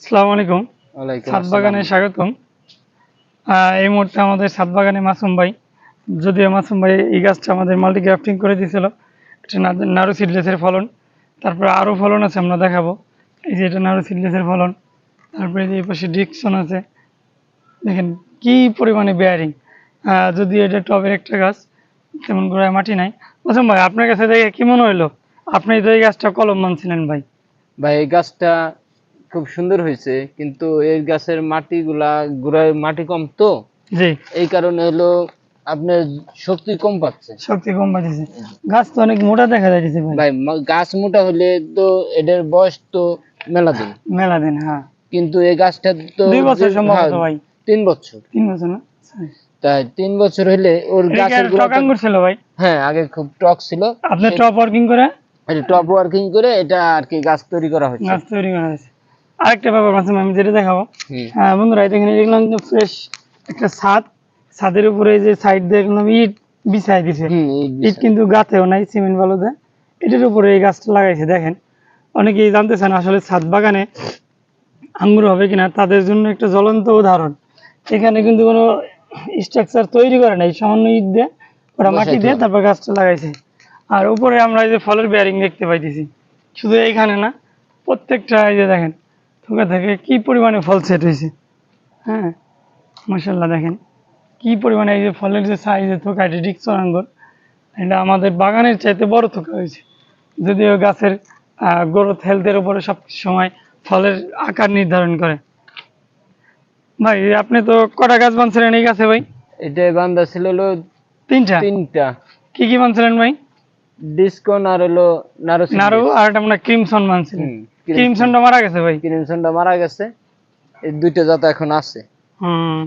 আসসালামু আলাইকুম। ছাদ বাগানে স্বাগতম। এই মুহূর্তে আমাদের ছাদ বাগানে মাসুম ভাই যদিও মাসুম ভাই এই গাছটা আমাদের মাল্টি গ্রাফটিং করে দিয়েছিল এটা নাড়ু সিডলেসের ফলন। তারপরে আরও ফলন আছে আমরা দেখাবো। এই যে এটা নাড়ু সিডলেসের ফলন। তারপরে এই পাশে ডিকসন আছে। দেখেন কি পরিমাণে বেয়ারিং যদিও এটা টবের একটা গাছ তেমন গোড়ায় মাটি নাই। মাসুম ভাই আপনার কাছে দেখে কি মনে হলো আপনি তো এই গাছটা কলম মানছিলেন ভাই। ভাই এই গাছটা খুব সুন্দর হয়েছে কিন্তু এই গাছের মাটিগুলা গুড়ায় মাটি কম তো। জি। এই কারণে হলো আপনার শক্তি কম পাচ্ছে। শক্তি কম পাইতেছে গাছ তো অনেক মোটা দেখা যাইতেছে ভাই। ভাই গাছ মোটা হলে তো এটার বয়স তো মেলা দিন। মেলা দিন হ্যাঁ। কিন্তু এই গাছটা তো দুই বছর সম্ভবত হ্যাঁ, ভাই। তিন বছর। তিন বছর না? তাই তিন বছর হইলে ওর গাছের টক আঙ্গুর ছিল ভাই। হ্যাঁ আগে খুব টক ছিল। আপনি টপ ওয়ার্কিং করে? টপ ওয়ার্কিং করে এটা আর কি গাছ তৈরি করা হয়েছে গাছ তৈরি করা হয়েছে। আরেকটা ব্যাপার মাঝে আমি যেটা দেখাবো। বন্ধুরা এই দেখেন দেখলাম যে ফ্রেশ একটা ছাদ। ছাদের উপরে যে সাইড দিয়ে দেখলাম ইট বিছাই দিছে। ইট কিন্তু গাতেও নাই সিমেন্ট বালুতে এটার উপরে এই গাছটা লাগাইছে দেখেন। অনেকেই জানতেছেন আসলে ছাদ বাগানে আঙ্গুর হবে কিনা তাদের জন্য একটা জ্বলন্ত উদাহরণ। এখানে কিন্তু কোনো স্ট্রাকচার তৈরি করে নাই সামান্য ইট দিয়ে ওরা মাটি দিয়ে তারপর গাছটা লাগাইছে। আর উপরে আমরা এই যে ফলের বেয়ারিং দেখতে পাইতেছি। শুধু এইখানে না প্রত্যেকটা এই যে দেখেন থোকা থেকে কি পরিমাণে ফল সেট হয়েছে? হ্যাঁ মাসাল্লাহ দেখেন। কি পরিমাণে এই যে ফলের যে সাইজে থোকা এটি ডিকসন আঙ্গুর এটা আমাদের বাগানের চাইতে বড় থোকা হয়েছে। যদিও গাছের গ্রোথ হেলথের উপরে সব সময় ফলের আকার নির্ধারণ করে। ভাই আপনি তো কটা গাছ বানছিলেন এই গাছে ভাই? এটা বান্ধা ছিল তিনটা? তিনটা। কি কি বানছিলেন ভাই? ডিসকন আর হলো নারো নারু আর একটা মানে ক্রিমসন বানছিলেন ক্রিমসনটা মারা গেছে ভাই? ক্রিমসনটা মারা গেছে। এই দুইটা জাত এখন আছে। হুম।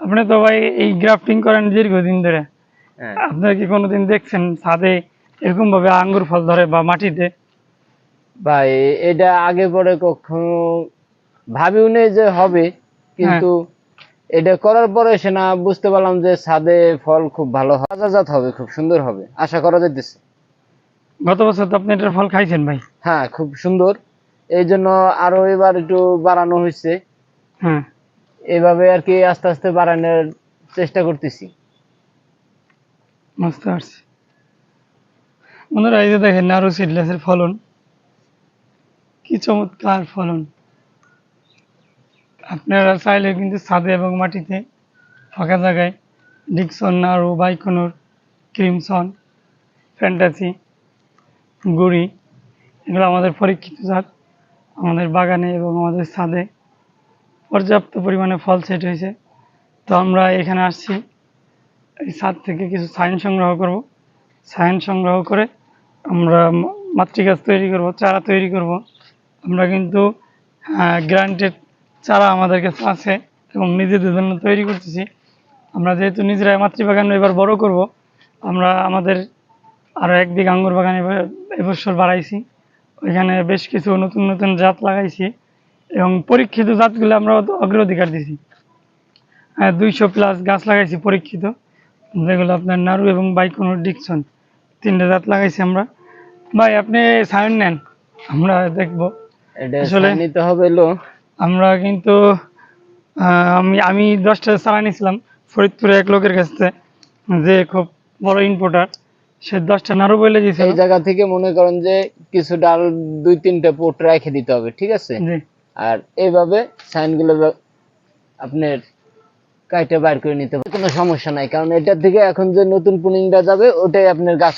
আপনি তো ভাই এই গ্রাফটিং করেন দীর্ঘদিন ধরে। হ্যাঁ। আপনারা কি কোনোদিন দেখছেন ছাদে এরকম ভাবে আঙ্গুর ফল ধরে বা মাটিতে? ভাই এটা আগে পরে কখনো ভাবিও নেই যে হবে কিন্তু এটা করার পরে সে না বুঝতে পারলাম যে ছাদে ফল খুব ভালো হবে জাত হবে খুব সুন্দর হবে। আশা করা যাইতেছে। গত বছর তো আপনি এটার ফল খাইছেন ভাই। হ্যাঁ খুব সুন্দর। এই জন্য আরও এবার একটু বাড়ানো হয়েছে হ্যাঁ। এভাবে আর কি আস্তে আস্তে বাড়ানোর চেষ্টা করতেছি। বুঝতে পারছি। বন্ধুরা এই যে দেখেন নারু সিডলেসের ফলন। কি চমৎকার ফলন। আপনারা চাইলে কিন্তু ছাদে এবং মাটিতে ফাঁকা জায়গায় ডিকসন নাড়ু বাইকনুর, ক্রিমসন, ফ্যান্টাসি গুড়ি এগুলো আমাদের পরীক্ষিত জাত। আমাদের বাগানে এবং আমাদের ছাদে পর্যাপ্ত পরিমাণে ফল সেট হয়েছে। তো আমরা এখানে আসছি। এই ছাদ থেকে কিছু সাইন সংগ্রহ করব। সাইন সংগ্রহ করে আমরা মাতৃগাছ তৈরি করব, চারা তৈরি করব। আমরা কিন্তু গ্রান্টেড চারা আমাদের কাছে আছে এবং নিজেদের জন্য তৈরি করতেছি। আমরা যেহেতু নিজেরাই মাতৃবাগান এবার বড় করব আমরা আমাদের আরও একদিক আঙ্গুর বাগান এবার এবছর বাড়াইছি। ওইখানে বেশ কিছু নতুন নতুন জাত লাগাইছি এবং পরীক্ষিত জাতগুলো আমরা অগ্রাধিকার দিছি। দুইশো প্লাস গাছ লাগাইছি পরীক্ষিত যেগুলো আপনার নাড়ু এবং বাইকোনোর ডিকসন তিনটে জাত লাগাইছি আমরা। ভাই আপনি সাইন নেন আমরা দেখব। এটা আসলে- নিতে হবে হলো আমরা কিন্তু আমি আমি দশটা চারা নিয়েছিলাম ফরিদপুরে এক লোকের কাছে যে খুব বড় ইম্পোর্টার সে দশটা নাড়ু বলে দিয়েছিল। এই জায়গা থেকে মনে করেন যে কিছু ডাল দুই তিনটা পোট রেখে দিতে হবে ঠিক আছে? আর এইভাবে সাইনগুলো আপনার কাইটে বাইর করে নিতে হবে। কোনো সমস্যা নাই কারণ এটার থেকে এখন যে নতুন পুনিংটা যাবে ওটাই আপনার গাছ